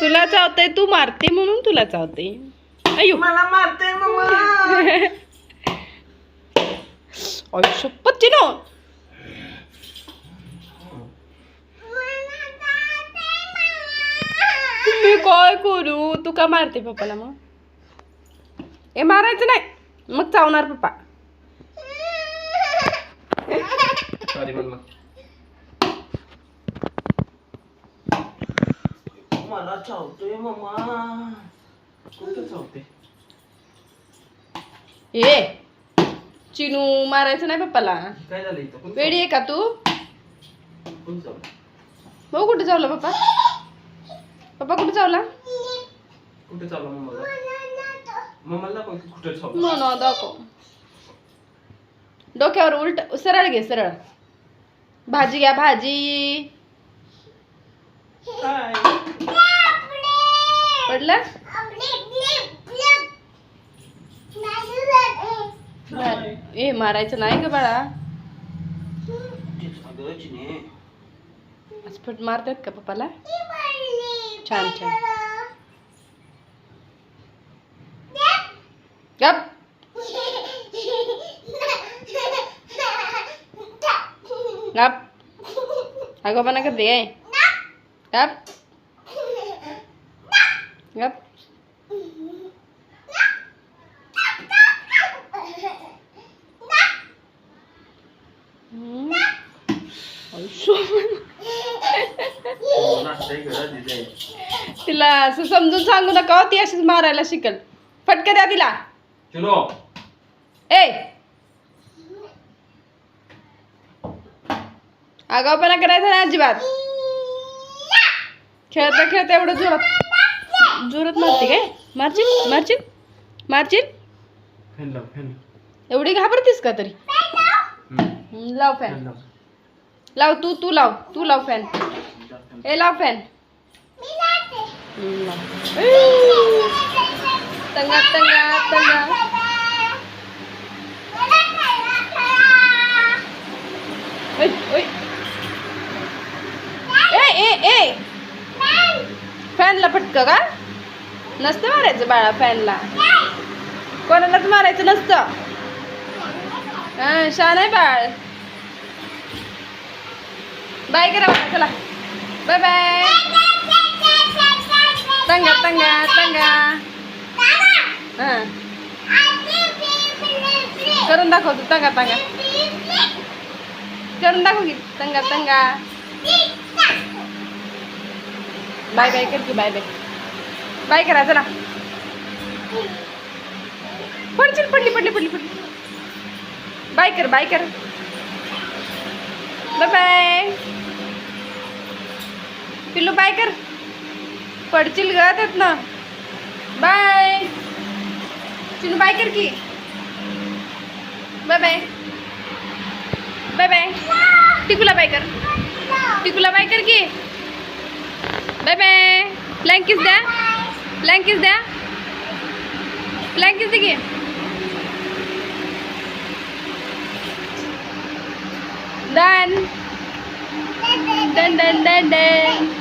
तुला चावतंय तू मारते म्हणून तुला चावते. अयो मला मारते मम्मा आयुष्य पच्चीनो मी काय करू? तू का मारते पप्पाला मग? ए मारायचं नाही. मग चावणार पप्पा सॉरी मम्मा मला चावतोय मम्मा कुठं चावते ए चिनू मारायचं नाही पप्पाला. काय झालं इथं? कुठं वेडी आहे का तू? चावलं? कुठं चावलं? भाऊ कुठे चावला पप्पा? पप्पा कुठे चावला? कुठं चावलं मम्माला मम्माला दाखव की कुठं चावलं. नो नो दाखव. डोक्यावर उलट सरळ घे सरळ. भाजी घ्या भाजी. काय? पडलं काय? ए मारायचं नाही ग बाळा तेच अगं चिने. असं फट मारतात का पप्पाला छान छान गप गप पण करते काय गं दिदे. तिला असं समजून सांगू नका हो, ती अशीच मारायला शिकल. फटके द्या तिला. चिनो ए. आगाऊपणा करायचा नाही अजिबात. खेळता खेळता एवढं जोरात जोरात मारते काय? मारशील मारशील मारशील फॅन लाव फॅन एवढी घाबरतीस का तरी? लाव फॅन लाव. तू तू लाव तू लाव फॅन. ए लाव फॅन. तंगा तंगा तंगा. ए ए ए. फॅनला फटक का? नसतं मारायचं बाळा फॅनला. कोणालाच मारायचं नसतं. हा छान आहे बाळ. बाय करा बाळा, चला. Bye bye. तंगा तंगा तंगा. हा. करून दाखवतो तंगा तंगा. करून दाखव की तंगा तंगा. बाय बाय कर की बाय बाय. बाय करा चला. पडशील पडली पडली पडली पडली. बाय कर बाय कर. Bye bye. पिल्लू बाय कर. पडशील ग ना बाय. चिनू बाय कर की. Bye bye. Bye bye. टिकूला bye कर. टिकूला बाय कर की. Bye bye. ब्लँकिस द्या. ब्लँकिस द्या. ब्लँकिस दे की. Done done done done done